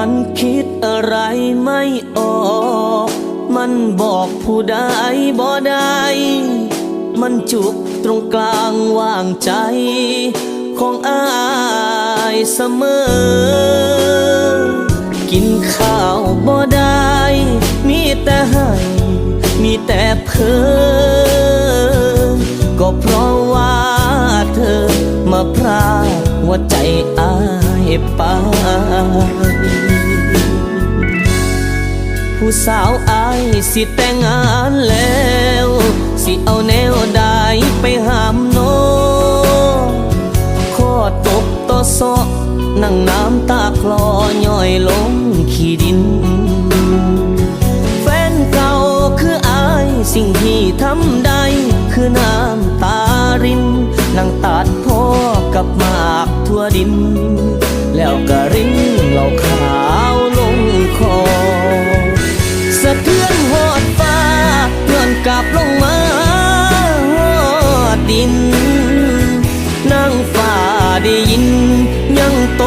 มันคิดอะไรไม่ออก มันบอกผู้ใดบ่ได้ มันจุกตรงกลางว่างใจ ของอายเสมอ กินข้าวบ่ได้ มีแต่ให้ มีแต่เพ้อก็เพราะว่าเธอมาพรากหัวใจอายไป ผู้สาวอายสิแต่งงานแล้ว สิเอาแนวใดไปหามโนข้อตบต่อซอกนั่งน้ำตาคลอย่อยลงขี้ดิน แฟนเก่าคืออายสิ่งที่ทำได้คือน้ำตารินนั่งตัดพ่อกับมากทั่วดิน แล้วก็รินเหล่าขา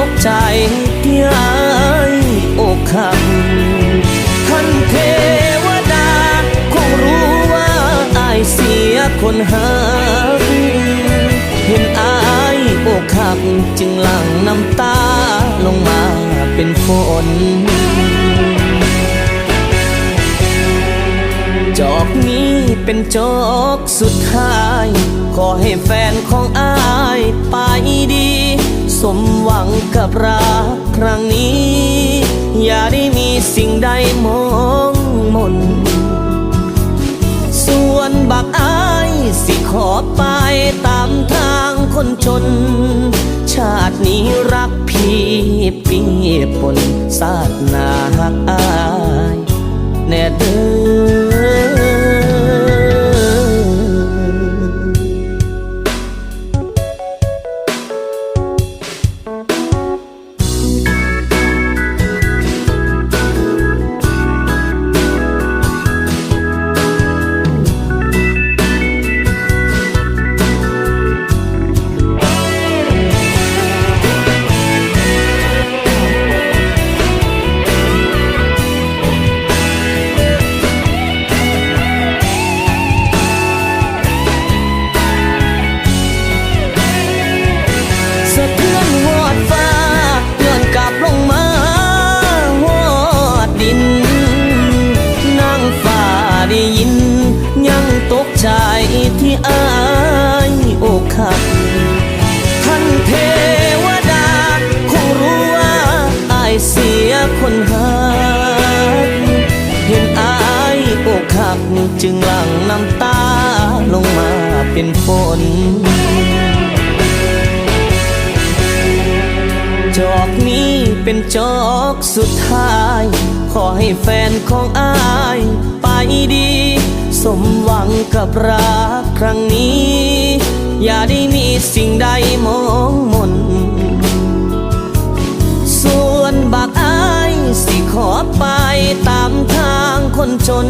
กใจที่อายอกหักท่านเทวดา คงรู้ว่าอายเสียคนหาเห็นอายอกหักจึงหลั่งน้ำตาลงมาเป็นฝนจอกนี้เป็นจอกสุดท้าย ขอให้แฟนของอายไปดี สมหวังกับรักครั้งนี้ อย่าได้มีสิ่งใดมองมน ส่วนบักอายสิขอไปตามทางคนจน ชาตินี้รักพี่ปีปนศาสนาหักอา ใจที่อายอกหักท่านเทวดา คงรู้ว่าอายเสียคนหาเห็นอายอกหักจึงหลั่งน้ำตาลงมาเป็นฝนจอกนี้เป็นจอกสุดท้าย ขอให้แฟนของอายไปดี กับรักครั้งนี้ อย่าได้มีสิ่งใดมองมน ส่วนบักอายสิขอไปตามทางคนจน